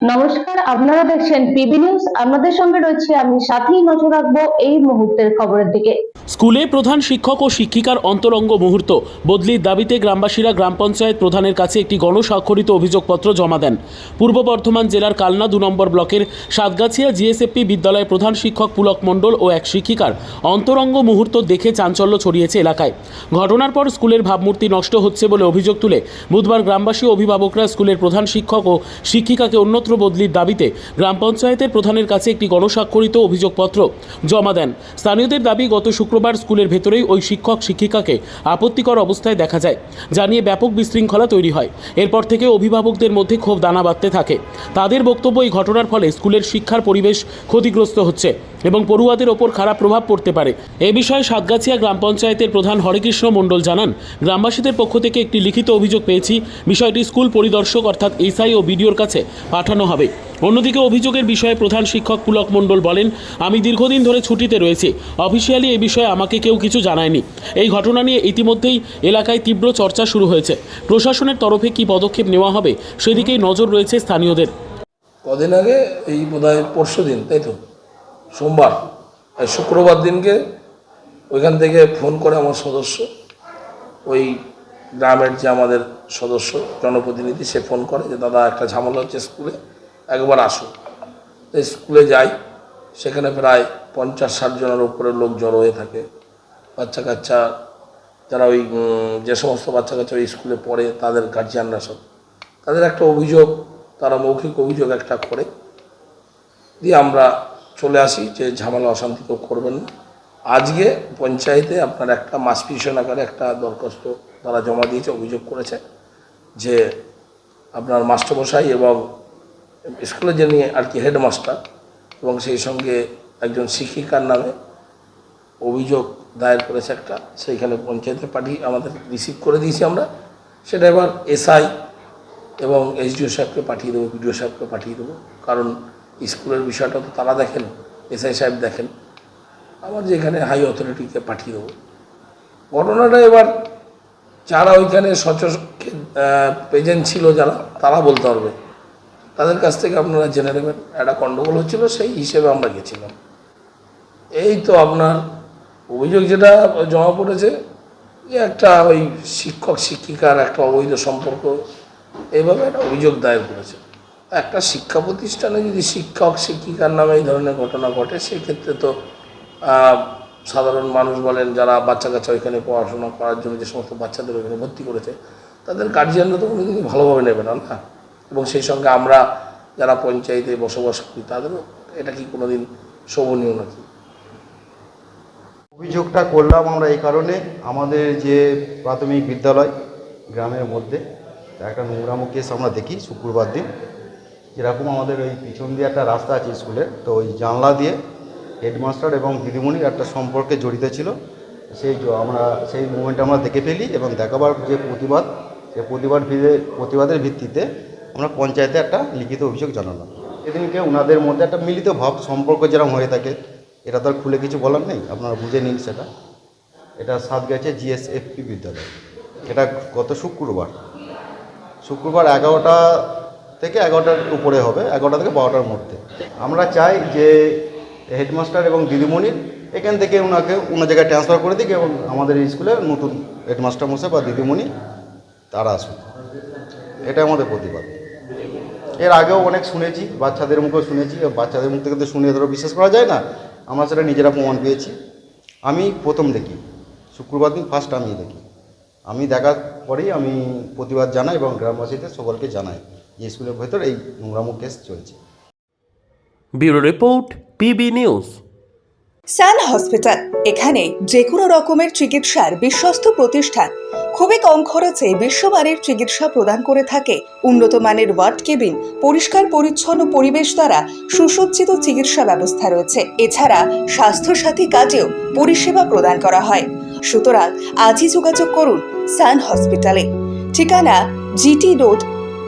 নমস্কার, আপনারা দেখছেন পিবি নিউজ। আপনাদের সঙ্গে রয়েছে আমি সাথেই নজর রাখব এই মুহূর্তের খবরের দিকে। স্কুলে প্রধান শিক্ষক ও শিক্ষিকার অন্তরঙ্গ মুহূর্ত বদলির দাবিতে গ্রামবাসীরা গ্রাম পঞ্চায়েত প্রধানের কাছে একটি গণস্বাক্ষরিত অভিযোগপত্র জমা দেন। পূর্ব বর্ধমান জেলার কালনা দু নম্বর ব্লকের সাতগাছিয়া জিএসএফপি বিদ্যালয়ের প্রধান শিক্ষক পুলক মণ্ডল ও এক শিক্ষিকার অন্তরঙ্গ মুহূর্ত দেখে চাঞ্চল্য ছড়িয়েছে এলাকায়। ঘটনার পর স্কুলের ভাবমূর্তি নষ্ট হচ্ছে বলে অভিযোগ তুলে বুধবার গ্রামবাসী অভিভাবকরা স্কুলের প্রধান শিক্ষক ও শিক্ষিকাকে অন্যত্র বদলির দাবিতে গ্রাম পঞ্চায়েতের প্রধানের কাছে একটি গণস্বাক্ষরিত অভিযোগপত্র জমা দেন। স্থানীয়দের দাবি, গত শুক্রবার স্কুলের ভেতরেই ওই শিক্ষক, শিক্ষিকাকে আপত্তিকর অবস্থায় দেখা যায় জানিয়ে ব্যাপক বিশৃঙ্খলা তৈরি হয়। এরপর থেকে অভিভাবকদের মধ্যে ক্ষোভ দানা বাঁধতে থাকে। তাদের বক্তব্য এই ঘটনার ফলে স্কুলের শিক্ষার পরিবেশ ক্ষতিগ্রস্ত হচ্ছে। এবং পড়ুয়াদের ওপর খারাপ প্রভাব পড়তে পারে। এ বিষয়ে সাতগাছিয়া গ্রাম পঞ্চায়েতের প্রধান হরেকৃষ্ণ মণ্ডল জানান, গ্রামবাসীদের পক্ষ থেকে একটি লিখিত অভিযোগ পেয়েছি। বিষয়টি স্কুল পরিদর্শক অর্থাৎ এসআই ও বিডিওর কাছে পাঠানো হবে। অন্যদিকে অভিযোগের বিষয়ে প্রধান শিক্ষক পুলক মণ্ডল বলেন, আমি দীর্ঘদিন ধরে ছুটিতে রয়েছি। অফিসিয়ালি এই বিষয়ে আমাকে কেউ কিছু জানায়নি। এই ঘটনা নিয়ে ইতিমধ্যেই এলাকায় তীব্র চর্চা শুরু হয়েছে। প্রশাসনের তরফে কি পদক্ষেপ নেওয়া হবে সেদিকেই নজর রয়েছে স্থানীয়দের। কদিন আগে এই বোধহয় পরশু দিন তাই তো? সোমবার। শুক্রবার দিনকে ওইখান থেকে ফোন করে আমার সদস্য। ওই গ্রামের যে আমাদের সদস্য, জনপ্রতিনিধি, সে ফোন করে যে, দাদা, একটা ঝামেলা হচ্ছে স্কুলে, একবার আসো। স্কুলে যাই, সেখানে প্রায় পঞ্চাশ ষাট জনের উপরে লোক জড়ো হয়ে থাকে। বাচ্চা কাচ্চা, যারা ওই যে সমস্ত বাচ্চা কাচ্চা ওই স্কুলে পড়ে, তাদের গার্জিয়ানরা সব। তাদের একটা অভিযোগ, তারা মৌখিক অভিযোগ একটা করে। দিয়ে আমরা চলে আসি, যে ঝামেলা অশান্তি কেউ করবেন না। আজকে পঞ্চায়েতে আপনার একটা মাসপিশন আকারে একটা দরখাস্ত তারা জমা দিয়েছে, অভিযোগ করেছে, যে আপনার মাস্টারমশাই এবং স্কুলে যিনি আর কি হেডমাস্টার এবং সেই সঙ্গে একজন শিক্ষিকার নামে অভিযোগ দায়ের করেছে একটা, সেইখানে পঞ্চায়েতে পাঠিয়ে আমাদের রিসিভ করে দিয়েছি আমরা। সেটা এবার এসআই এবং এসডিও সাহেবকে পাঠিয়ে দেবো, বিডিও সাহেবকে পাঠিয়ে দেবো। কারণ স্কুলের বিষয়টা তো তারা দেখেন, এসআই সাহেব দেখেন। আবার যেখানে হাই অথরিটিকে পাঠিয়ে দেবো। ঘটনাটা এবার যারা ওইখানে সচ প্রেজেন্ট ছিল যারা, তারা বলতে পারবে। তাদের কাছ থেকে আপনারা জেনে নেবেন, একটা গণ্ডগোল হচ্ছিল, সেই হিসেবে আমরা গেছিলাম। এই তো আপনার অভিযোগ যেটা জমা পড়েছে, যে একটা ওই শিক্ষক, শিক্ষিকার একটা অবৈধ সম্পর্ক এইভাবে একটা অভিযোগ দায়ের করেছে। একটা শিক্ষা প্রতিষ্ঠানে যদি শিক্ষক, শিক্ষিকার নামে এই ধরনের ঘটনা ঘটে, সেক্ষেত্রে তো সাধারণ মানুষ বলেন যারা বাচ্চা কাচ্চা ওইখানে পড়াশোনা করার জন্য যে সমস্ত বাচ্চাদের ওইখানে ভর্তি করেছে, তাদের গার্জিয়ানরা তো কোনোদিনই ভালোভাবে নেবে না না? এবং সেই সঙ্গে আমরা যারা পঞ্চায়েতে বসবাস করি, তাদেরও এটা কি কোনোদিন শোভনীয় নাকি? অভিযোগটা করলাম আমরা এই কারণে, আমাদের যে প্রাথমিক বিদ্যালয় গ্রামের মধ্যে, একটা নোংরামো কেস আমরা দেখি শুক্রবার দিন। যেরকম আমাদের ওই পিছন দিয়ে একটা রাস্তা আছে স্কুলের তো ওই জানলা দিয়ে হেডমাস্টার এবং দিদিমণির একটা সম্পর্কে জড়িত ছিল। সেই আমরা, সেই মুভমেন্ট আমরা দেখে ফেলি এবং দেখাবার যে প্রতিবাদ, সেই প্রতিবাদ প্রতিবাদের ভিত্তিতে আমরা পঞ্চায়েতে একটা লিখিত অভিযোগ জানালাম। সেদিনকে ওনাদের মধ্যে একটা মিলিত ভাব, সম্পর্ক যেরকম হয়ে থাকে, এটা তো খুলে কিছু বলার নেই, আপনারা বুঝে নিন সেটা। এটা সাত গেছে জিএসএফপি বিদ্যালয়। এটা গত শুক্রবার। শুক্রবার এগারোটা থেকে এগারোটার উপরে হবে, এগারোটা থেকে বারোটার মধ্যে। আমরা চাই যে হেডমাস্টার এবং দিদিমণির এখান থেকে ওনাকে অন্য জায়গায় ট্রান্সফার করে দিক এবং আমাদের স্কুলে নতুন হেডমাস্টার মশাই বা দিদিমণি তারা আসুন এটা আমাদের প্রতিবাদ। এর আগেও অনেক শুনেছি, বাচ্চাদের মুখেও শুনেছি বাচ্চাদের মুখ থেকে তো শুনে ধরো বিশ্বাস করা যায় না, আমরা সেটা নিজেরা প্রমাণ পেয়েছি। আমি প্রথম দেখি, শুক্রবার দিন ফার্স্ট আমি দেখি। আমি দেখার পরেই আমি প্রতিবাদ জানাই এবং গ্রামবাসীদের সকলকে জানাই। যে স্কুলের ভেতর এই নোংরামো কেস চলছে। Bureau report PB news. Sun hospital এখানে যে কোনো রকমের চিকিৎসার বিশ্বস্ত প্রতিষ্ঠান। খুবই কম খরচে বিশ্বমানের চিকিৎসা প্রদান করে থাকে। উন্নত মানের ওয়ার্ড কেবিন পরিষ্কার পরিচ্ছন্ন পরিবেশ দ্বারা সুসজ্জিত চিকিৎসা ব্যবস্থা রয়েছে। এছাড়া স্বাস্থ্যসাথী কাজেও পরিষেবা প্রদান করা হয়। সুতরাং আজই যোগাযোগ করুন সান হসপিটালে। ঠিকানা GT road